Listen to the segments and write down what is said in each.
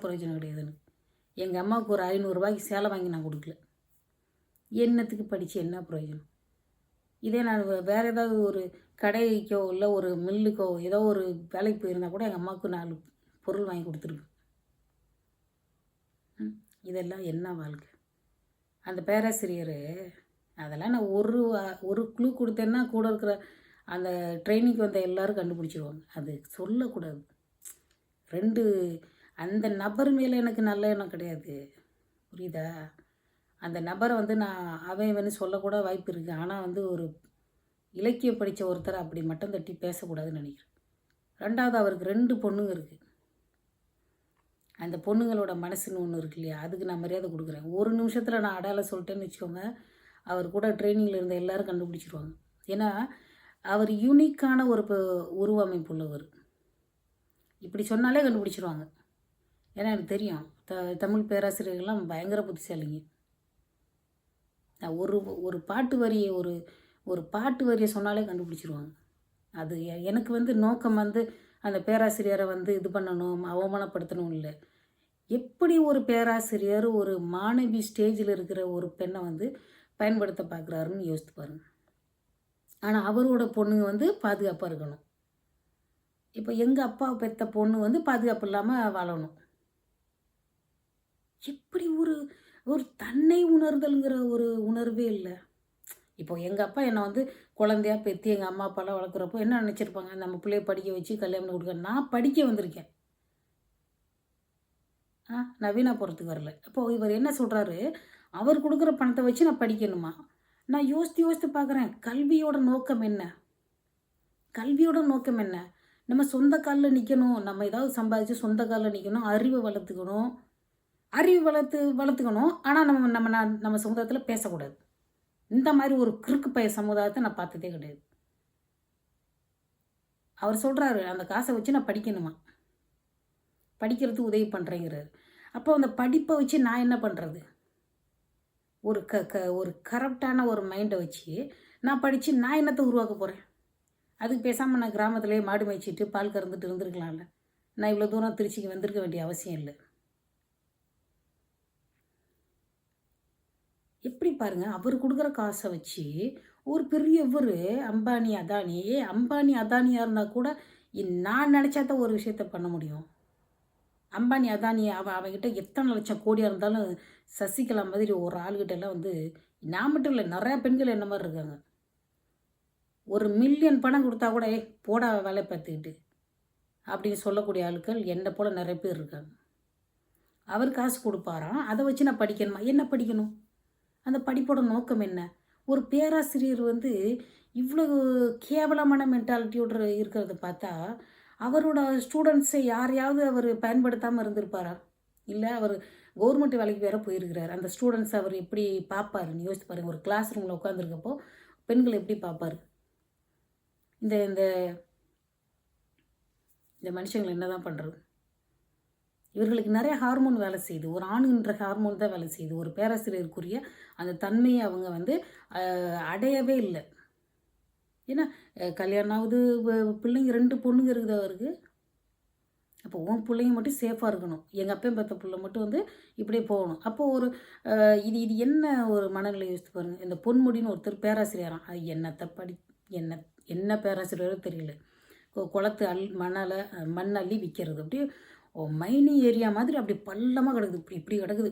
பிரயோஜனம் கிடையாதுன்னு எங்கள் அம்மாவுக்கு ஒரு ஐநூறுரூவாய்க்கு சேலை வாங்கி நான் கொடுக்கல. என்னத்துக்கு படித்து என்ன பிரயோஜனம்? இதே நான் வேறு ஏதாவது ஒரு கடைக்கோ இல்லை ஒரு மில்லுக்கோ ஏதோ ஒரு வேலைக்கு போயிருந்தா கூட எங்கள் அம்மாவுக்கு நாலு பொருள் வாங்கி கொடுத்துருக்கேன் இதெல்லாம் என்ன வாழ்க்கை? அந்த பேராசிரியர் அதெல்லாம் நான் ஒரு ஒரு குழு கொடுத்தேன்னா கூட இருக்கிற அந்த ட்ரைனிங்க்கு வந்த எல்லாரும் கண்டுபிடிச்சிருவாங்க. அது சொல்லக்கூடாது. ரெண்டு அந்த நபர் மேலே எனக்கு நல்ல எண்ணம் கிடையாது. புரியுதா? அந்த நபரை வந்து நான் அவன் இவன்னு சொல்லக்கூட வாய்ப்பு இருக்குது ஆனால் வந்து ஒரு இலக்கியம் படித்த ஒருத்தர் அப்படி மட்டும் தட்டி பேசக்கூடாதுன்னு நினைக்கிறேன். ரெண்டாவது அவருக்கு ரெண்டு பொண்ணுங்க இருக்குது அந்த பொண்ணுங்களோட மனசுன்னு ஒன்று இருக்கு இல்லையா? அதுக்கு நான் மரியாதை கொடுக்குறேன். ஒரு நிமிஷத்தில் நான் அடையாளம் சொல்லிட்டேன்னு வச்சுக்கோங்க அவர் கூட ட்ரைனிங்கில் இருந்த எல்லாரும் கண்டுபிடிச்சிருவாங்க. ஏன்னா அவர் யூனிக்கான ஒரு ப- உருவமைப்பு உள்ளவர். இப்படி சொன்னாலே கண்டுபிடிச்சிருவாங்க. ஏன்னா எனக்கு தெரியும். த தமிழ் பேராசிரியர்கள்லாம் பயங்கர புத்திசாலிங்க. நான் ஒரு ஒரு பாட்டு வரியை ஒரு ஒரு பாட்டு வரியை சொன்னாலே கண்டுபிடிச்சிருவாங்க. அது எ- எனக்கு வந்து நோக்கம் வந்து அந்த பேராசிரியரை வந்து இது பண்ணணும் அவமானப்படுத்தணும் இல்லை. எப்படி ஒரு பேராசிரியர் ஒரு மாணவி ஸ்டேஜில் இருக்கிற ஒரு பெண்ணை வந்து பயன்படுத்த பார்க்குறாருன்னு யோசித்து பாருங்கள் ஆனால் அவரோட பொண்ணுங்க வந்து பாதுகாப்பாக இருக்கணும். இப்போ எங்கள் அப்பா பெத்த பொண்ணு வந்து பாதுகாப்பு இல்லாமல் வாழணும். எப்படி ஒரு ஒரு தன்னை உணர்தல்ங்கிற ஒரு உணர்வே இல்லை. இப்போ எங்கள் அப்பா என்னை வந்து குழந்தையா பெற்றி எங்கள் அம்மா அப்பாலாம் வளர்க்குறப்போ என்ன நினச்சிருப்பாங்க? நம்ம பிள்ளைய படிக்க வச்சு கல்யாணம் கொடுக்க. நான் படிக்க வந்திருக்கேன். ஆ நான் வீணாக போகிறதுக்கு வரல. அப்போது இவர் என்ன சொல்கிறாரு அவர் கொடுக்குற பணத்தை வச்சு நான் படிக்கணுமா? நான் யோசித்து யோசித்து பார்க்குறேன். கல்வியோட நோக்கம் என்ன? கல்வியோட நோக்கம் என்ன? நம்ம சொந்த காலில் நிற்கணும் நம்ம ஏதாவது சம்பாதிச்சு சொந்த காலில் நிற்கணும் அறிவை வளர்த்துக்கணும். அறிவு வளர்த்து வளர்த்துக்கணும். ஆனால் நம்ம நம்ம நான் நம்ம சமுதாயத்தில் பேசக்கூடாது. இந்த மாதிரி ஒரு கிறுக்கு பய சமுதாயத்தை நான் பார்த்ததே கிடையாது. அவர் சொல்கிறாரு அந்த காசை வச்சு நான் படிக்கணுமா? படிக்கிறதுக்கு உதவி பண்ணுறேங்கிறாரு அப்போ அந்த படிப்பை வச்சு நான் என்ன பண்ணுறது ஒரு க க ஒரு கரெக்டான ஒரு மைண்டை வச்சு நான் படித்து நான் என்னத்தை உருவாக்க போகிறேன் அதுக்கு பேசாமல் நான் கிராமத்துலேயே மாடு மேய்ச்சிட்டு பால் கறந்துட்டு இருந்திருக்கலாம்ல. நான் இவ்வளோ தூரம் திருச்சிக்கு வந்திருக்க வேண்டிய அவசியம் இல்லை. பாருங்கள் பாருங்க அவர் கொடுக்குற காசை வச்சு ஒரு பெரிய இவர் அம்பானி அதானி ஏ அம்பானி அதானியாக இருந்தால் கூட நான் நினச்சா தான் ஒரு விஷயத்த பண்ண முடியும். அம்பானி அதானி அவன் அவன்கிட்ட எத்தனை லட்சம் கோடியாக இருந்தாலும் சசிகலா மாதிரி ஒரு ஆளுகிட்டலாம் வந்து நான் மட்டும் இல்லை நிறையா பெண்கள் என்ன மாதிரி இருக்காங்க. ஒரு மில்லியன் பணம் கொடுத்தா கூட ஏ போடா வேலை பார்த்துக்கிட்டு அப்படின்னு சொல்லக்கூடிய ஆட்கள் என்னை போல் நிறைய பேர் இருக்காங்க. அவர் காசு கொடுப்பாராம் அதை வச்சு நான் படிக்கணுமா? என்ன படிக்கணும்? அந்த படிப்போட நோக்கம் என்ன? ஒரு பேராசிரியர் வந்து இவ்வளோ கேவலமான மென்டாலிட்டியோட இருக்கிறத பார்த்தா அவரோட ஸ்டூடெண்ட்ஸை யாரையாவது அவர் பயன்படுத்தாமல் இருந்திருப்பாரா? இல்லை அவர் கவர்மெண்ட் வேலைக்கு வேற போயிருக்கிறார். அந்த ஸ்டூடெண்ட்ஸ் அவர் எப்படி பார்ப்பாருன்னு யோசித்து பாருங்க. ஒரு கிளாஸ் ரூமில் உட்காந்துருக்கப்போ பெண்கள் எப்படி பார்ப்பாரு? இந்த இந்த இந்த மனுஷங்களை என்ன தான் பண்ணுறது இவர்களுக்கு நிறைய ஹார்மோன் வேலை செய்யுது. ஒரு ஆணுன்ற ஹார்மோன் தான் வேலை செய்யுது. ஒரு பேராசிரியருக்குரிய அந்த தன்மையை அவங்க வந்து அடையவே இல்லை. ஏன்னா கல்யாணம் ஆகுது பிள்ளைங்க ரெண்டு பொண்ணுங்க இருக்குது அவருக்கு? அப்போ உன் பிள்ளைங்க மட்டும் சேஃபாக இருக்கணும். எங்கள் அப்பையும் பார்த்த பிள்ளை மட்டும் வந்து இப்படியே போகணும். அப்போது ஒரு இது இது என்ன ஒரு மனநிலை யோசித்து பாருங்க. இந்த பொன்முடின்னு ஒருத்தர் பேராசிரியராம். அது என்னத்தை படி என்ன என்ன பேராசிரியரோ தெரியல. குளத்து அல் மணலை மண் அள்ளி விற்கிறது அப்படியே மைனி ஏரியா மாதிரி அப்படி பள்ளமாக கிடக்குது. இப்படி இப்படி கிடக்குது.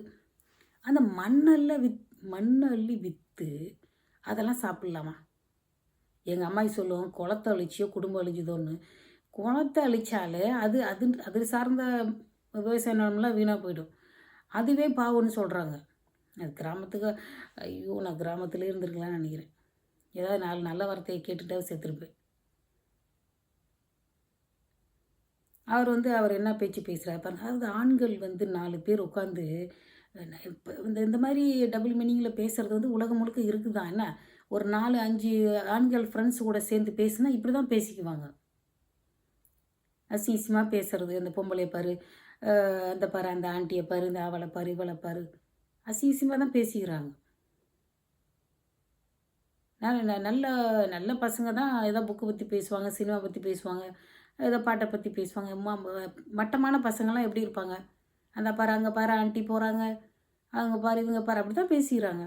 அந்த மண்ணல்ல வித் மண்ணள்ளி விற்று அதெல்லாம் சாப்பிட்லாமா? எங்கள் அம்மாயி சொல்லுவோம் குளத்தை அழிச்சியோ குடும்பம் அழிஞ்சுதோன்னு. குளத்தை அழிச்சாலே அது அது அது சார்ந்த விவசாய நிலமெல்லாம் வீணாக போயிடும். அதுவே பாவம்னு சொல்கிறாங்க அது கிராமத்துக்கு ஐயோ நான் கிராமத்துலேயே இருந்திருக்கலாம்னு நினைக்கிறேன். ஏதாவது நாலு நல்ல வார்த்தையை கேட்டுட்டாவது செத்துருப்பேன். அவர் வந்து அவர் என்ன பேச்சு பேசுகிறார் பாருங்க. அதாவது ஆண்கள் வந்து நாலு பேர் உட்காந்து இப்போ இந்த இந்த மாதிரி டபுள் மீனிங்கில் பேசுகிறது வந்து உலகம் முழுக்க இருக்குதான் என்ன? ஒரு நாலு அஞ்சு ஆண்கள் ஃப்ரெண்ட்ஸ் கூட சேர்ந்து பேசுனா இப்படி தான் பேசிக்குவாங்க அசிங்கமாக பேசுறது அந்த பொம்பளையை பாரு அந்த பாரு அந்த ஆண்டியை பாரு இந்த அவளை பாரு இவளை பாரு. அசிங்கமாக தான் பேசிக்கிறாங்க. நல்ல நல்ல நல்ல பசங்க தான் ஏதோ புக்கு பற்றி பேசுவாங்க சினிமா பற்றி பேசுவாங்க. ஏதோ பாட்டை பற்றி பேசுவாங்க. அம்மா மட்டமான பசங்கள்லாம் எப்படி இருப்பாங்க? அந்த பாரு அங்கே பாரு ஆண்டி போகிறாங்க அவங்க பாரு இவங்க பாரு அப்படி தான் பேசிக்கிறாங்க.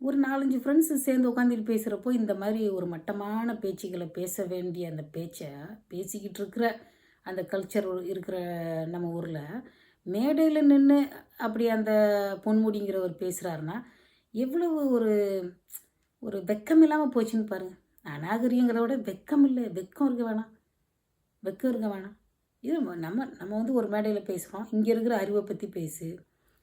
ஒரு நாலஞ்சு ஃப்ரெண்ட்ஸு சேர்ந்து உட்காந்துட்டு பேசுகிறப்போ இந்த மாதிரி ஒரு மட்டமான பேச்சுகளை பேச வேண்டிய அந்த பேச்சை பேசிக்கிட்டு இருக்கிற அந்த கல்ச்சர் இருக்கிற நம்ம ஊரில் மேடையில் நின்று அப்படி அந்த பொன்முடிங்கிறவர் பேசுகிறாருன்னா எவ்வளவு ஒரு ஒரு வெக்கம் இல்லாமல் போச்சுன்னு பாருங்கள் அநாகரிகங்கிறத விட வெக்கம் இல்லை. வெக்கம் இருக்க வேணாம். வெக்கம் இருக்க வேணாம். இது நம்ம நம்ம வந்து ஒரு மேடையில் பேசுகிறோம் இங்கே இருக்கிற அறிவை பற்றி பேசு.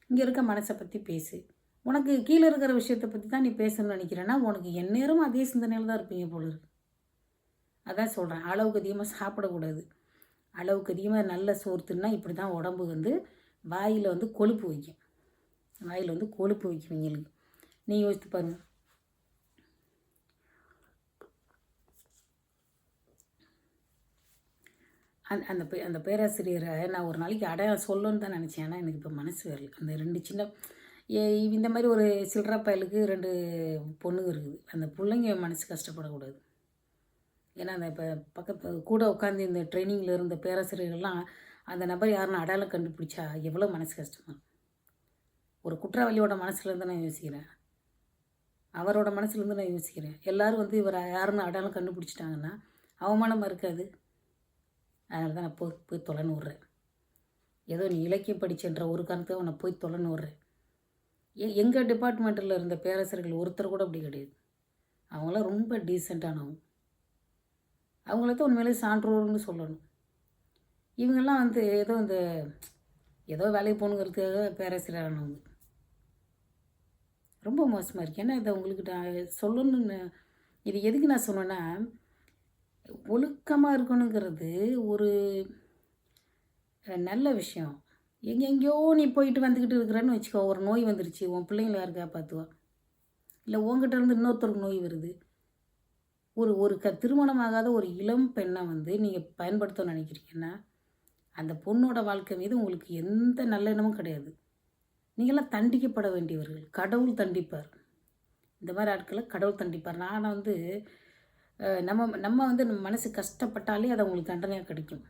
இங்கே இருக்க மனசை பற்றி பேசு. உனக்கு கீழே இருக்கிற விஷயத்தை பற்றி தான் நீ பேசணும்னு நினைக்கிறேன்னா உனக்கு எந்நேரமும் அதே சிந்தனையில் தான் இருப்பீங்க போல இருக்கு. அதான் சொல்கிறேன் அளவுக்கு அதிகமாக சாப்பிடக்கூடாது. அளவுக்கு அதிகமாக நல்ல சோர்த்துன்னா இப்படி தான் உடம்பு வந்து வாயில் வந்து கொழுப்பு வைக்கும். வாயில் வந்து கொழுப்பு வைக்கும் எங்களுக்கு நீ யோசித்து பாருங்கள் அந்த அந்த பே அந்த பேராசிரியரை நான் ஒரு நாளைக்கு அடையாளம் சொல்லணும்னு தான் நினச்சேன். ஆனால் எனக்கு இப்போ மனசு வரல. அந்த ரெண்டு சின்ன ஏ இந்த மாதிரி ஒரு சில்லற பயலுக்கு ரெண்டு பொண்ணுங்க இருக்குது. அந்த பிள்ளைங்க மனசு கஷ்டப்படக்கூடாது. ஏன்னா அந்த இப்போ பக்கத்து கூட உட்காந்து இந்த ட்ரைனிங்கில் இருந்த பேராசிரியர்கள்லாம் அந்த நபர் யாருன்னு அடையாளம் கண்டுபிடிச்சா எவ்வளோ மனசு கஷ்டமா ஒரு குற்றவாளியோட மனசுலேருந்து நான் யோசிக்கிறேன். அவரோட மனசுலேருந்து நான் யோசிக்கிறேன். எல்லோரும் வந்து இவர் யாருன்னு அடையாளம் கண்டுபிடிச்சிட்டாங்கன்னா அவமானமாக இருக்காது. அதனால தான் நான் போய் போய் தொலைன்னு விட்றேன் ஏதோ நீ இலக்கியம் படிச்சுன்ற ஒரு காரணத்தை உன்னை போய் தொலைன்னு விட்றேன் எ எங்கள் டிபார்ட்மெண்ட்டில் இருந்த பேராசிரியர்கள் ஒருத்தர் கூட அப்படி கிடையாது. அவங்களாம் ரொம்ப டீசெண்டானவங்க அவங்கள தான் உண்மையிலே சான்றோர்னு சொல்லணும். இவங்கெல்லாம் வந்து ஏதோ இந்த ஏதோ வேலைக்கு போகணுங்கிறதுக்காக பேராசிரியரானவங்க ரொம்ப மோசமாக இருக்கு. ஏன்னா இதை உங்களுக்கு நான் சொல்லணும்னு இது எதுக்கு நான் சொன்னேன்னா ஒழுக்கமாக இருக்கணுங்கிறது ஒரு நல்ல விஷயம். எங்கெங்கேயோ நீ போயிட்டு வந்துக்கிட்டு இருக்கிறன்னு வச்சுக்கோ ஒரு நோய் வந்துருச்சு உன் பிள்ளைங்கள யாருக்கா பார்த்துவா இல்லை உங்ககிட்ட இருந்து இன்னொருத்தருக்கு நோய் வருது. ஒரு ஒரு க திருமணமாகாத ஒரு இளம் பெண்ணை வந்து நீங்கள் பயன்படுத்த நினைக்கிறீங்கன்னா அந்த பொண்ணோட வாழ்க்கை மீது உங்களுக்கு எந்த நல்லெண்ணமும் கிடையாது. நீங்களாம் தண்டிக்கப்பட வேண்டியவர்கள். கடவுள் தண்டிப்பார். இந்த மாதிரி ஆட்களை கடவுள் தண்டிப்பார். நான் வந்து நம்ம நம்ம வந்து நம்ம மனசு கஷ்டப்பட்டாலே அது அவங்களுக்கு தண்டனையாக கிடைக்கும்.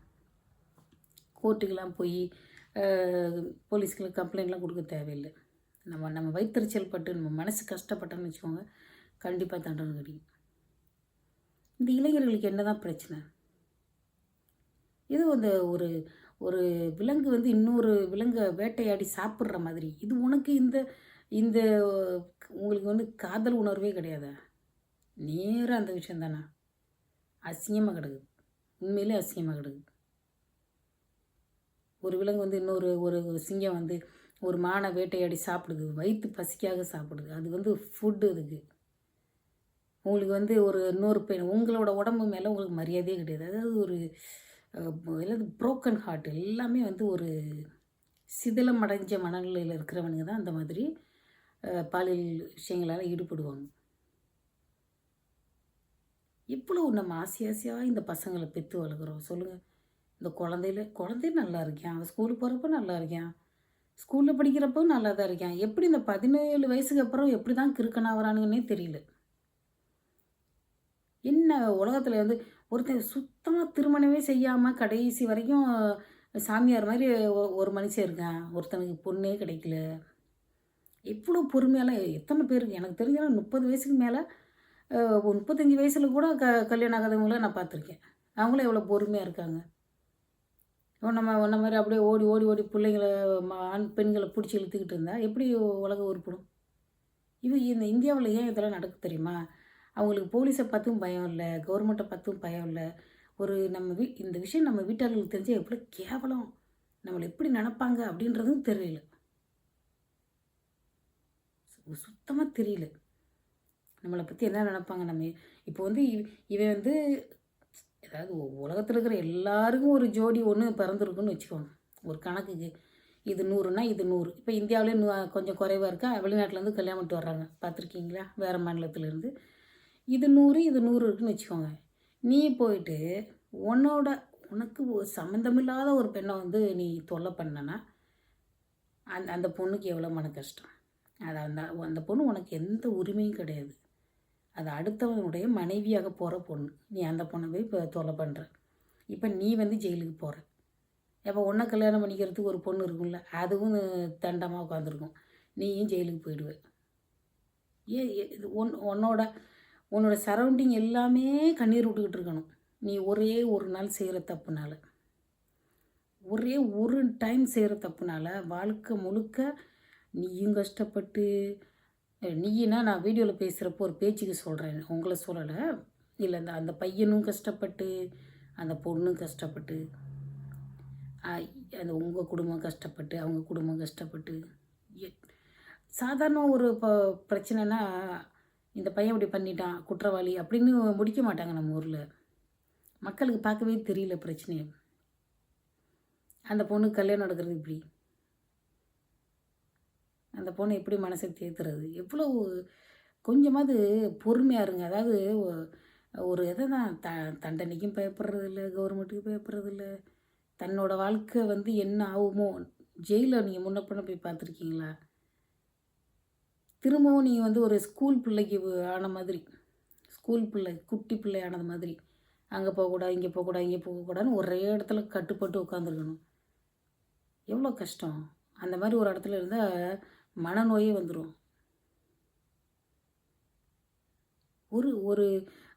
கோர்ட்டுக்கெலாம் போய் போலீஸ்களுக்கு கம்ப்ளைண்ட்லாம் கொடுக்க தேவையில்லை. நம்ம நம்ம வைத்தறிச்சல் பட்டு நம்ம மனசு கஷ்டப்பட்டோன்னு வச்சுக்கோங்க கண்டிப்பாக தண்டனை கிடைக்கும். இந்த இளைஞர்களுக்கு என்ன தான் பிரச்சனை? இது அந்த ஒரு ஒரு விலங்கு வந்து இன்னொரு விலங்கை வேட்டையாடி சாப்பிட்ற மாதிரி. இது உனக்கு இந்த இந்த உங்களுக்கு வந்து காதல் உணர்வே கிடையாதா? நேராக அந்த விஷயம் தானே அசிங்கமாக கிடக்குது. உண்மையிலே அசிங்கமாக கிடக்குது. ஒரு விலங்கு வந்து இன்னொரு ஒரு சிங்கம் வந்து ஒரு மானை வேட்டையாடி சாப்பிடுது. வயிற்று பசிக்காக சாப்பிடுது. அது வந்து ஃபுட்டு அதுக்கு. உங்களுக்கு வந்து ஒரு இன்னொரு பெண் உங்களோட உடம்பு மேலே உங்களுக்கு மரியாதையே கிடையாது. அதாவது ஒரு எல்லாது ப்ரோக்கன் ஹார்ட் எல்லாமே வந்து ஒரு சிதிலம் அடைஞ்ச மனநிலையில் இருக்கிறவனுங்க தான் அந்த மாதிரி பாலியல் விஷயங்களால் ஈடுபடுவாங்க. இவ்வளோ நம்ம ஆசை ஆசையாக இந்த பசங்களை பெற்று வளர்க்குறோம். சொல்லுங்கள் இந்த குழந்தையில குழந்தையும் நல்லா இருக்கான் அவன் ஸ்கூலுக்கு போகிறப்ப நல்லா இருக்கான் ஸ்கூலில் படிக்கிறப்போ நல்லா தான் இருக்கான் எப்படி இந்த பதினேழு வயசுக்கு அப்புறம் எப்படி தான் கிறுக்கனாகிறானுங்கன்னே தெரியல. என்ன உலகத்தில் வந்து ஒருத்தன் சுத்தமாக திருமணமே செய்யாமல் கடைசி வரைக்கும் சாமியார் மாதிரி ஒரு மனுஷன் இருக்கான். ஒருத்தனுக்கு பொண்ணே கிடைக்கல. எவ்வளோ பொறுமையெல்லாம் எத்தனை பேருக்கு எனக்கு தெரிஞ்சாலும் முப்பது வயசுக்கு மேலே முப்பத்தஞ்சு வயசில் கூட க கல்யாணம் ஆகாதவங்கள நான் பார்த்துருக்கேன். அவங்களும் எவ்வளோ பொறுமையாக இருக்காங்க. நம்ம ஒன்றை மாதிரி அப்படியே ஓடி ஓடி ஓடி பிள்ளைங்கள ஆண் பெண்களை பிடிச்சி இழுத்துக்கிட்டு இருந்தால் எப்படி உலகம் உருப்படும்? இது இந்த இந்தியாவில் ஏன் இதெல்லாம் நடக்கு தெரியுமா? அவங்களுக்கு போலீஸை பார்த்தும் பயம் இல்லை கவர்மெண்ட்டை பார்த்தும் பயம் இல்லை. ஒரு நம்ம வீ இந்த விஷயம் நம்ம வீட்டாளர்களுக்கு தெரிஞ்சால் எப்படி கேவலம் நம்மளை எப்படி நினப்பாங்க அப்படின்றதும் தெரியல. சுத்தமாக தெரியல. நம்மளை பற்றி என்ன நினப்பாங்க நம்ம? இப்போ வந்து இவன் வந்து ஏதாவது உலகத்தில் இருக்கிற எல்லாருக்கும் ஒரு ஜோடி ஒன்று பிறந்திருக்குன்னு வச்சுக்கோங்க. ஒரு கணக்குக்கு. இது நூறுனா இது நூறு. இப்போ இந்தியாவிலே கொஞ்சம் குறைவாக இருக்கா? வெளிநாட்டிலேருந்து கல்யாணம் பண்ணிட்டு வர்றாங்க. பார்த்துருக்கீங்களா வேறு மாநிலத்திலேருந்து இது நூறு இது நூறு இருக்குன்னு வச்சுக்கோங்க. நீ போயிட்டு உன்னோட உனக்கு சம்மந்தமில்லாத ஒரு பெண்ணை வந்து நீ தொல்லை பண்ணனா அந்த அந்த பொண்ணுக்கு எவ்வளோ மன கஷ்டம்? அதை அந்த அந்த பொண்ணு உனக்கு எந்த உரிமையும் கிடையாது. அது அடுத்தவனுடைய மனைவியாக போகிற பொண்ணு. நீ அந்த பொண்ணை போய் இப்போ தொலை பண்ணுற இப்போ நீ வந்து ஜெயிலுக்கு போகிற இப்போ ஒன்றை கல்யாணம் பண்ணிக்கிறதுக்கு ஒரு பொண்ணு இருக்கும்ல அதுவும் தண்டமாக உட்காந்துருக்கும் நீயும் ஜெயிலுக்கு போயிடுவ. ஏன் ஏ- இது ஒன் உன்னோட உன்னோட சரௌண்டிங் எல்லாமே கண்ணீர் விட்டுக்கிட்டு இருக்கணும். நீ ஒரே ஒரு நாள் செய்கிற தப்புனால. ஒரே ஒரு டைம் செய்கிற தப்புனால வாழ்க்கை முழுக்க நீயும் கஷ்டப்பட்டு நீயினா நான் வீடியோவில் பேசுகிறப்போ ஒரு பேச்சுக்கு சொல்கிறேன் உங்களை சொல்லலை. இல்லை அந்த அந்த பையனும் கஷ்டப்பட்டு அந்த பொண்ணும் கஷ்டப்பட்டு அந்த உங்கள் குடும்பம் கஷ்டப்பட்டு அவங்க குடும்பம் கஷ்டப்பட்டு எ- சாதாரண ஒரு இப்போ பிரச்சனைனா இந்த பையன் இப்படி பண்ணிட்டான் குற்றவாளி அப்படின்னு முடிக்க மாட்டாங்க நம்ம ஊரில். மக்களுக்கு பார்க்கவே தெரியல பிரச்சனையை. அந்த பொண்ணுக்கு கல்யாணம் நடக்கிறது இப்படி. அந்த பொண்ணை எப்படி மனசை தேத்துறது எவ்வளோ கொஞ்சமாவது பொறுமையாக இருங்க. அதாவது ஒரு இதை தான் த தண்டனைக்கும் பயப்படுறது இல்லை கவர்மெண்ட்டுக்கு பயப்படுறது இல்லை தன்னோட வாழ்க்கை வந்து என்ன ஆகுமோ? ஜெயிலில் நீங்கள் முன்ன பண்ண போய் பார்த்துருக்கீங்களா? திரும்பவும் நீங்கள் வந்து ஒரு ஸ்கூல் பிள்ளைக்கு ஆன மாதிரி ஸ்கூல் பிள்ளை குட்டி பிள்ளை ஆனது மாதிரி அங்கே போகக்கூடாது இங்கே போகக்கூடாது இங்கே போகக்கூடாதுன்னு ஒரே இடத்துல கட்டுப்பட்டு உட்காந்துருக்கணும் எவ்வளோ கஷ்டம். அந்த மாதிரி ஒரு இடத்துல இருந்தால் மனநோயே வந்துடும் ஒரு ஒரு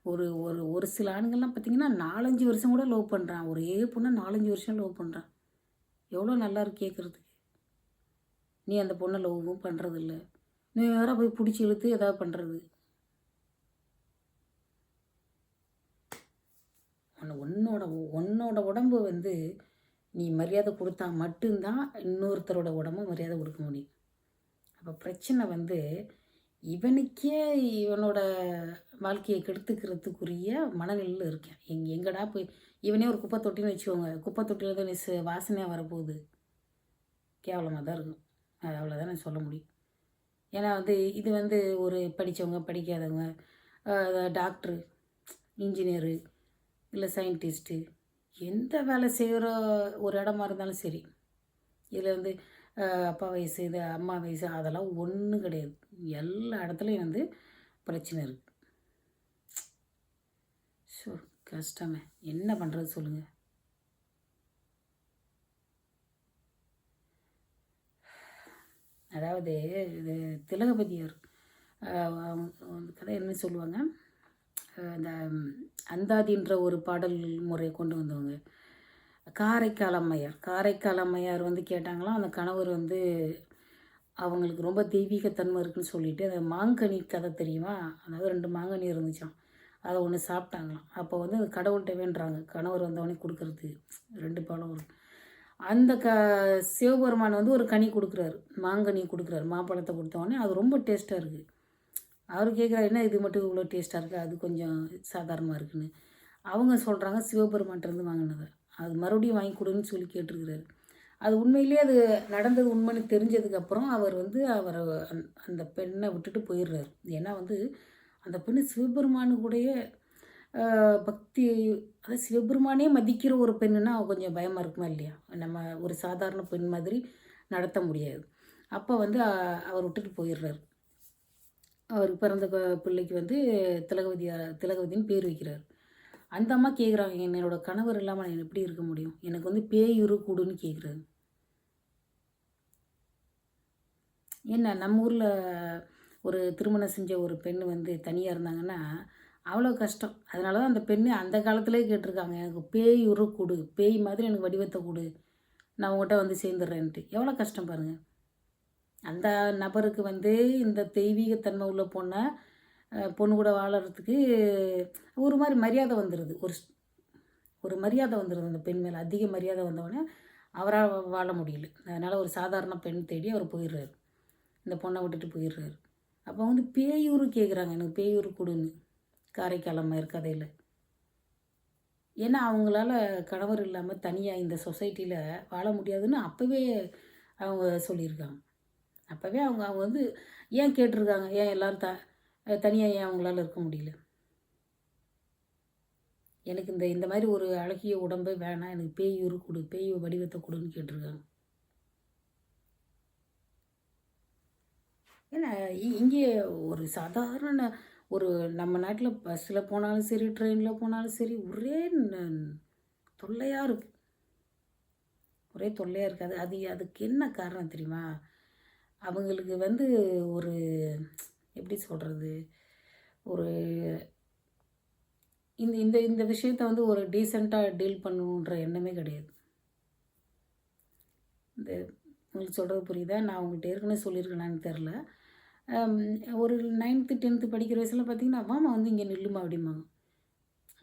ஒரு ஒரு ஒரு சில ஆண்கள்லாம் பார்த்தீங்கன்னா நாலஞ்சு வருஷம் கூட லவ் பண்ணுறான் ஒரே பொண்ணை நாலஞ்சு வருஷம் லவ் பண்ணுறான் எவ்வளோ நல்லா இருக்கு கேட்குறதுக்கு நீ அந்த பொண்ணை லவ்வும் பண்ணுறதில்ல நீ வேற போய் பிடிச்சி இழுத்து ஏதாவது பண்ணுறது உன்னோட உன்னோட உடம்பு வந்து நீ மரியாதை கொடுத்தா மட்டும்தான் இன்னொருத்தரோட உடம்பு மரியாதை கொடுக்க முடியும். அப்போ பிரச்சனை வந்து இவனுக்கே இவனோட வாழ்க்கையை கெடுத்துக்கிறதுக்குரிய மனநிலையில் இருக்கேன். எங் எங்கடா போய் இவனே ஒரு குப்பை தொட்டின்னு வச்சுக்கோங்க. குப்பை தொட்டியில் தான் நெஸ் வாசனையாக வரப்போகுது. கேவலமாக தான் இருக்கும். அது அவ்வளோதான் நான் சொல்ல முடியும். ஏன்னா வந்து இது வந்து ஒரு படித்தவங்க படிக்காதவங்க டாக்டரு இன்ஜினியரு இல்லை சயின்டிஸ்ட்டு எந்த வேலை செய்கிற ஒரு இடமா இருந்தாலும் சரி இதில் வந்து அப்பா வயசு இது அம்மா வயசு அதெல்லாம் ஒன்றும் கிடையாது. எல்லா இடத்துலையும் வந்து பிரச்சனை இருக்குது ஸோ கஷ்டமே. என்ன பண்ணுறது சொல்லுங்கள் அதாவது இது திலகபதியார் அவங்க கதை என்ன சொல்லுவாங்க? அந்த அந்தாதின்ற ஒரு பாடல் முறையை கொண்டு வந்தவங்க. காரைக்கால் அம்மையார். காரைக்கால் அம்மையார் வந்து கேட்டாங்களாம் அந்த கணவர் வந்து அவங்களுக்கு ரொம்ப தெய்வீகத்தன்மை இருக்குன்னு சொல்லிட்டு அந்த மாங்கனி கதை தெரியுமா? அதாவது ரெண்டு மாங்கனி இருந்துச்சாம். அதை ஒன்று சாப்பிட்டாங்களாம். அப்போ வந்து அது கடவுள்கிட்ட வேண்டுறாங்க. கணவர் வந்தவொடனே கொடுக்கறது. ரெண்டு பழம் வரும். அந்த க சிவபெருமான் வந்து ஒரு கனி கொடுக்குறாரு. மாங்கனி கொடுக்குறாரு. மாப்பழத்தை கொடுத்தவொடனே அது ரொம்ப டேஸ்ட்டாக இருக்குது அவர் கேட்குறாரு என்ன இது மட்டும் இவ்வளோ டேஸ்ட்டாக இருக்குது அது கொஞ்சம் சாதாரணமாக இருக்குன்னு. அவங்க சொல்கிறாங்க சிவபெருமான்கிட்டருந்து வாங்கினது. அது மறுபடியும் வாங்கி கொடுன்னு சொல்லி கேட்டிருக்கிறாரு. அது உண்மையிலேயே அது நடந்தது உண்மைன்னு தெரிஞ்சதுக்கப்புறம் அவர் வந்து அவரை அந்த- அந்த பெண்ணை விட்டுட்டு போயிடுறாரு. ஏன்னா வந்து அந்த பெண்ணு சிவபெருமானு கூடயே பக்தி அதாவது சிவபெருமானே மதிக்கிற ஒரு பெண்ணுன்னா கொஞ்சம் பயமாக இருக்குமா இல்லையா? நம்ம ஒரு சாதாரண பெண் மாதிரி நடத்த முடியாது. அப்போ வந்து அவர் விட்டுட்டு போயிடுறாரு. அவர் பிறந்த பிள்ளைக்கு வந்து திலகவதியார் திலகவதின்னு பேர் வைக்கிறார். அந்த அம்மா கேட்குறாங்க என்னோட கணவர் இல்லாமல் நான் எப்படி இருக்க முடியும்? எனக்கு வந்து பேயுரு கூடுன்னு கேட்குறாரு என்ன நம்ம ஊரில் ஒரு திருமணம் செஞ்ச ஒரு பெண் வந்து தனியாக இருந்தாங்கன்னா அவ்வளோ கஷ்டம். அதனால தான் அந்த பெண்ணு அந்த காலத்திலே கேட்டிருக்காங்க எனக்கு பேய் உரு கொடு பேய் மாதிரி எனக்கு வடிவத்தை கொடு நான் உங்கள்கிட்ட வந்து சேர்ந்துடுறேன்ட்டு. எவ்வளோ கஷ்டம் பாருங்கள் அந்த நபருக்கு வந்து இந்த தெய்வீகத்தன்மை உள்ள பொண்ணை பொண்ணு கூட வாழறதுக்கு ஒரு மாதிரி மரியாதை வந்துடுது ஒரு ஸ்- ஒரு மரியாதை வந்துடுது அந்த பெண் மேலே. அதிக மரியாதை வந்தவொடனே அவரால் வாழ முடியல. அதனால் ஒரு சாதாரண பெண் தேடி அவர் போயிடுறாரு. இந்த பொண்ணை விட்டுட்டு போயிடுறாரு. அப்போ வந்து பேயூர் கேட்குறாங்க எனக்கு பேயூர் கொடுன்னு. காரைக்காலமாக அம்மையார் கதையில். ஏன்னா அவங்களால கணவர் இல்லாமல் தனியாக இந்த சொசைட்டியில் வாழ முடியாதுன்னு அப்போவே அவங்க சொல்லியிருக்காங்க. அப்போவே அவங்க அவங்க வந்து ஏன் கேட்டிருக்காங்க? ஏன் எல்லோரும் த தனியாக ஏன் அவங்களால இருக்க முடியல? எனக்கு இந்த இந்த மாதிரி ஒரு அழகிய உடம்பு வேணாம். எனக்கு பேயூர் கொடு பேய் வடிவத்தை கொடுன்னு கேட்டிருக்காங்க. ஏன்னா இ- இங்கே ஒரு சாதாரண ஒரு நம்ம நாட்டில் பஸ்ஸில் போனாலும் சரி ட்ரெயினில் போனாலும் சரி ஒரே தொல்லையாக இருக்கு. ஒரே தொல்லையாக இருக்காது அது அதுக்கு என்ன காரணம் தெரியுமா? அவங்களுக்கு வந்து ஒரு எப்படி சொல்கிறது ஒரு இந்த இந்த இந்த விஷயத்த வந்து ஒரு டீசெண்டாக டீல் பண்ணணுன்ற எண்ணமே கிடையாது. இந்த உங்களுக்கு சொல்கிறது புரியுதா? நான் உங்கள்கிட்ட ஏற்கனவே சொல்லியிருக்கேனான்னு தெரில ஒரு நைன்த்து டென்த்து படிக்கிற வயசில் பார்த்தீங்கன்னா வாமா வந்து இங்கே நில்லுமா? அப்படிம்பாங்க.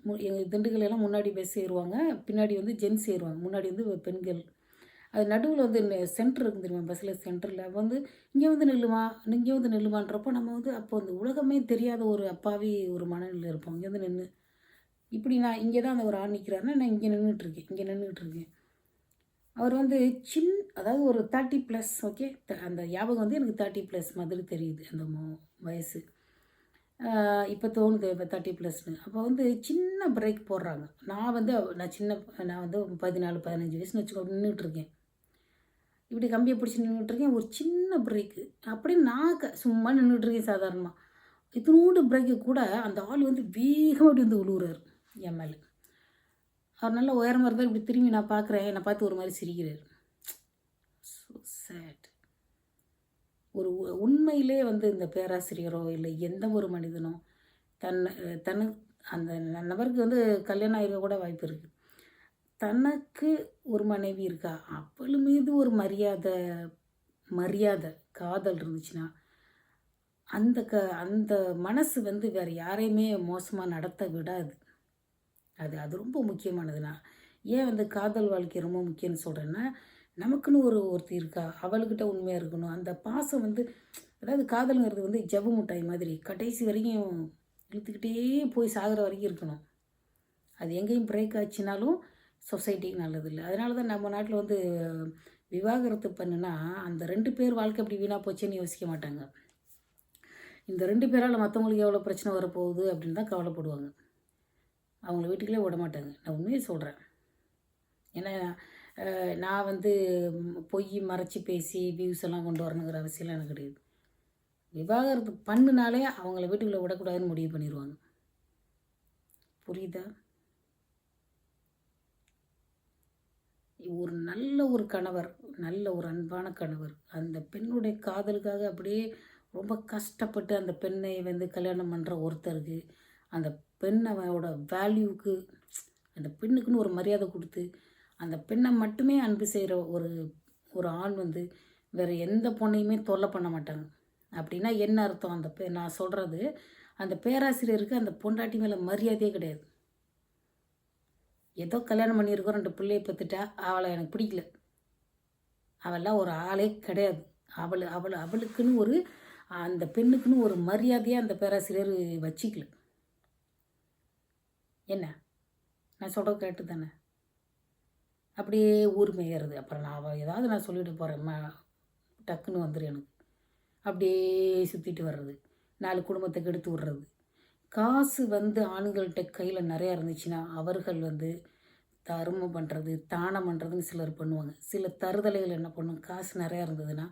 மு எங்கள் திண்டுக்கல் எல்லாம் முன்னாடி பஸ் ஏறுவாங்க பின்னாடி வந்து ஜென்ஸ் ஏறுவாங்க முன்னாடி வந்து பெண்கள். அது நடுவில் வந்து சென்டர் இருக்கு தெரியுமா? பஸ்ஸில் சென்டரில் வந்து இங்கே வந்து நில்லுமா? இங்கே வந்து நில்லுமான்றப்போ நம்ம வந்து அப்போ அந்த உலகமே தெரியாத ஒரு அப்பாவி ஒரு மனநிலை இருப்போம். இங்கே வந்து நின்று இப்படி நான் இங்கே தான் அந்த ஒரு ஆண் நிற்கிறாருன்னா நான் இங்கே நின்றுட்டுருக்கேன் இங்கே நின்றுட்டுருக்கேன் அவர் வந்து சின் அதாவது ஒரு தேர்ட்டி ப்ளஸ் ஓகே அந்த ஞாபகம் வந்து எனக்கு தேர்ட்டி ப்ளஸ் மாதிரி தெரியுது அந்த வயசு. இப்போ தோணுது இப்போ தேர்ட்டி ப்ளஸ்னு அப்போ வந்து சின்ன பிரேக் போடுறாங்க. நான் வந்து நான் சின்ன நான் வந்து பதினாலு பதினஞ்சு வயசுன்னு வச்சுக்கோ நின்றுட்டுருக்கேன் இப்படி கம்பியை பிடிச்சி நின்றுட்டுருக்கேன் ஒரு சின்ன பிரேக்கு அப்படியே நான் க சும்மா நின்றுட்டுருக்கேன் சாதாரணமாக இத்தினூண்டு பிரேக்கு கூட அந்த ஆள் வந்து வேகமாக அப்படி வந்து விழுவுறாரு என் மேலே. அவர் நல்ல உயரமாக இருந்தால் இப்படி திரும்பி நான் பார்க்குறேன் என்னை பார்த்து ஒரு மாதிரி சிரிக்கிறார். ஸோ சேட் ஒரு உ- உண்மையிலே வந்து இந்த பேராசிரியரோ இல்லை எந்த ஒரு மனிதனோ தன்னை தன்னு அந்த நபருக்கு வந்து கல்யாணம் ஆகிருக்க கூட வாய்ப்பு இருக்குது தனக்கு ஒரு மனைவி இருக்கா? அவள் மீது ஒரு மரியாதை மரியாதை காதல் இருந்துச்சுன்னா அந்த க அந்த மனசு வந்து வேறு யாரையுமே மோசமாக நடத்த விடாது. அது அது ரொம்ப முக்கியமானது நான் ஏன் வந்து காதல் வாழ்க்கை ரொம்ப முக்கியம்னு சொல்கிறேன்னா நமக்குன்னு ஒரு ஒருத்தர் இருக்கா? அவள்கிட்ட உண்மையாக இருக்கணும். அந்த பாசம் வந்து அதாவது காதலுங்கிறது வந்து ஜவ்வு மிட்டாய் மாதிரி கடைசி வரைக்கும் இழுத்துக்கிட்டே போய் சாகிற வரைக்கும் இருக்கணும். அது எங்கேயும் பிரேக் ஆச்சுனாலும் சொசைட்டிக்கு நல்லது இல்லை. அதனால தான் நம்ம நாட்டில் வந்து விவாகரத்து பண்ணுனா அந்த ரெண்டு பேர் வாழ்க்கை அப்படி வீணாக போச்சேன்னு யோசிக்க மாட்டாங்க. இந்த ரெண்டு பேரால் மற்றவங்களுக்கு எவ்வளோ பிரச்சனை வரப்போகுது அப்படின்னு தான் கவலைப்படுவாங்க. அவங்கள வீட்டுக்குள்ளே விட மாட்டாங்க. நான் உண்மையை சொல்கிறேன் ஏன்னா நான் வந்து பொய் மறைச்சி பேசி வியூஸ் எல்லாம் கொண்டு வரணுங்கிற அவசியம்லாம் எனக்கு கிடையாது. விவாகரத்து பண்ணுனாலே அவங்கள வீட்டுக்குள்ளே விடக்கூடாதுன்னு முடிவு பண்ணிடுவாங்க புரியுதா? ஒரு நல்ல ஒரு கணவர் நல்ல ஒரு அன்பான கணவர். அந்த பெண்ணுடைய காதலுக்காக அப்படியே ரொம்ப கஷ்டப்பட்டு அந்த பெண்ணை வந்து கல்யாணம் பண்ணுற ஒருத்தருக்கு அந்த பெண்ணோட வேல்யூக்கு அந்த பெண்ணுக்குன்னு ஒரு மரியாதை கொடுத்து அந்த பெண்ணை மட்டுமே அன்பு செய்கிற ஒரு ஒரு ஆண் வந்து வேறு எந்த பொண்ணையுமே தொல்லை பண்ண மாட்டாங்க. அப்படின்னா என்ன அர்த்தம்? அந்த பெ நான் சொல்கிறது அந்த பேராசிரியருக்கு அந்த பொண்டாட்டி மேலே மரியாதையே கிடையாது. ஏதோ கல்யாணம் பண்ணியிருக்கோம் ரெண்டு பிள்ளையை பெற்றுட்டா அவளை எனக்கு பிடிக்கல. அவெல்லாம் ஒரு ஆளே கிடையாது. அவள் அவள் அவளுக்குன்னு ஒரு அந்த பெண்ணுக்குன்னு ஒரு மரியாதையாக அந்த பேராசிரியர் வச்சிக்கல. என்ன? நான் சொல்கிறது கேட்டு தானே? அப்படியே ஊர் மேயறது அப்புறம் நான் அவள் ஏதாவது நான் சொல்லிட்டு போகிறேன் டக்குன்னு வந்துடும் எனக்கு. அப்படியே சுற்றிட்டு வர்றது. நாலு குடும்பத்தை கெடுத்து விடுறது. காசு வந்து ஆண்கள்கிட்ட கையில் நிறையா இருந்துச்சுன்னா அவர்கள் வந்து தருமம் பண்ணுறது தானம் பண்ணுறதுன்னு சிலர் பண்ணுவாங்க. சில தருதலைகள் என்ன பண்ணும்? காசு நிறையா இருந்ததுன்னா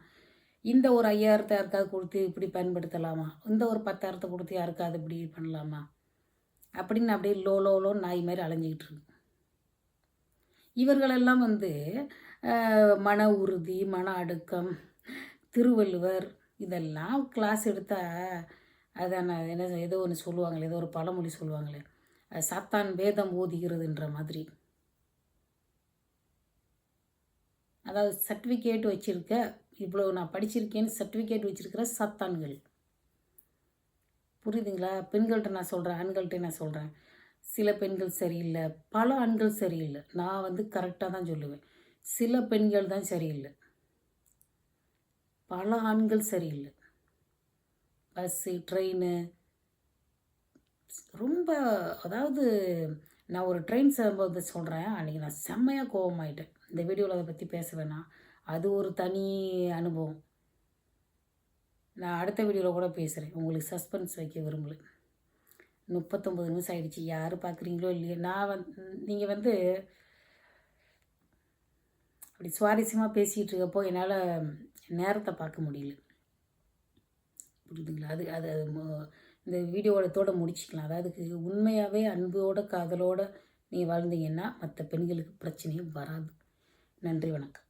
இந்த ஒரு ஐயாயிரத்தை யாருக்காவது கொடுத்து இப்படி பயன்படுத்தலாமா? இந்த ஒரு பத்தாயிரத்தை கொடுத்து யாருக்காவது இப்படி பண்ணலாமா? அப்படின்னு அப்படியே லோ லோ லோ நாய் மாதிரி அலைஞ்சிக்கிட்டு இருக்கு. இவர்களெல்லாம் வந்து மன உறுதி மன அடுக்கம் திருவள்ளுவர் இதெல்லாம் கிளாஸ் எடுத்தால் அதான் நான் என்ன ஏதோ ஒன்று சொல்லுவாங்களே ஏதோ ஒரு பழமொழி சொல்லுவாங்களே. அது சாத்தான் வேதம் ஓதுகிறதுன்ற மாதிரி. அதாவது சர்டிஃபிகேட் வச்சுருக்க இவ்வளோ நான் படிச்சிருக்கேன்னு சர்டிஃபிகேட் வச்சுருக்கிற சாத்தான்கள். புரியுதுங்களா? பெண்கள்கிட்ட நான் சொல்கிறேன் ஆண்கள்கிட்ட நான் சொல்கிறேன் சில பெண்கள் சரியில்லை பல ஆண்கள் சரியில்லை. நான் வந்து கரெக்டாக தான் சொல்லுவேன். சில பெண்கள் தான் சரியில்லை. பல ஆண்கள் சரியில்லை. Bus train. ரொம்ப அதாவது நான் ஒரு ட்ரெயின் சம்பவத்தை சொல்கிறேன் அன்றைக்கி நான் செம்மையாக கோபமாயிட்டேன் இந்த வீடியோவில் அதை பற்றி பேச வேணாம். அது ஒரு தனி அனுபவம். நான் அடுத்த வீடியோவில் கூட பேசுகிறேன் உங்களுக்கு சஸ்பென்ஸ் வைக்க விரும்பல. முப்பத்தொம்பது நிமிஷம் ஆகிடுச்சு யார் பார்க்குறீங்களோ இல்லையோ. நான் வந் நீங்கள் வந்து அப்படி சுவாரஸ்யமாக பேசிகிட்டு இருக்கப்போ என்னால் நேரத்தை பார்க்க முடியல. புரியுதுங்களா? அது அது அது இந்த வீடியோவோட தோட முடிச்சுக்கலாம். அதாவது உண்மையாகவே அன்போட காதலோடு நீங்கள் வாழ்ந்தீங்கன்னா மற்ற பெண்களுக்கு பிரச்சனையும் வராது. நன்றி வணக்கம்.